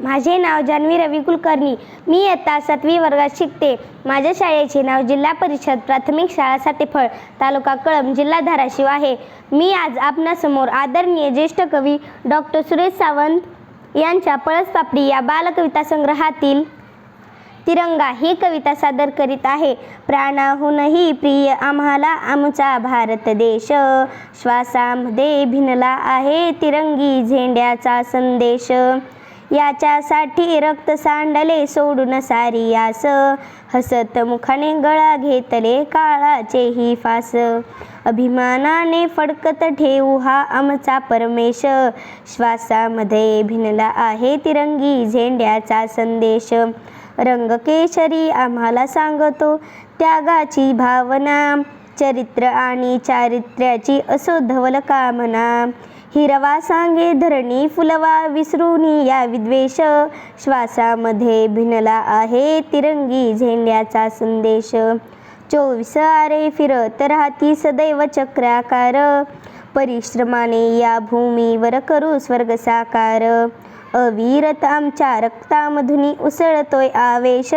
माझे नाव जान्हवी रवी कुलकर्णी. मी इयत्ता सातवी वर्गात शिकते. माझ्या शाळेचे नाव जिल्हा परिषद प्राथमिक शाळा सातेफळ तालुका कळंब जिल्हा धाराशिव आहे. मी आज आपणासमोर आदरणीय ज्येष्ठ कवी डॉक्टर सुरेश सावंत यांच्या पळस पापडी या बालकविता संग्रहातील तिरंगा ही कविता सादर करीत आहे. प्राणाहूनही प्रिय आम्हाला आमचा भारत देश. श्वासामध्ये भिनला आहे तिरंगी झेंड्याचा संदेश. याच्यासाठी रक्त सांडले सोडून सारी आस. हसत मुखाने गळा घेतले काळाचेही फास. अभिमानाने फडकत ठेवू हा आमचा परमेश. श्वासामध्ये भिनला आहे तिरंगी झेंड्याचा संदेश. रंग केशरी आम्हाला सांगतो त्यागाची भावना. चरित्र आणि चारित्र्याची असो धवल कामना. हिरवा सांगे धरणी फुलवा विसरून या विद्वेष. श्वासामध्ये भिनला आहे तिरंगी झेंड्याचा संदेश. चोवीस आरे फिरत राहती सदैव चक्राकार. परिश्रमाने या भूमीवर करू स्वर्ग साकार. अविरत आमच्या रक्तामधुनी उसळतोय आवेश.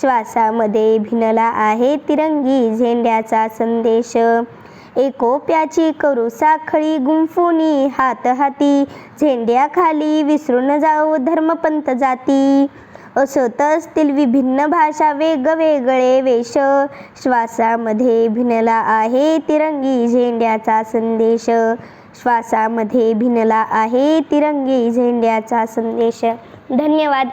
श्वासामध्ये भिनला आहे तिरंगी झेंड्याचा संदेश. एकोप्याची करू साखळी गुंफुनी हात हाती झेंड्याखाली विसरून जाऊ धर्मपंत जाती. असत असतील विभिन्न भाषा वेगवेगळे वेश श्वासामध्ये भिनला आहे तिरंगी झेंड्याचा संदेश. श्वासामध्ये भिनला आहे तिरंगी झेंड्याचा संदेश. धन्यवाद.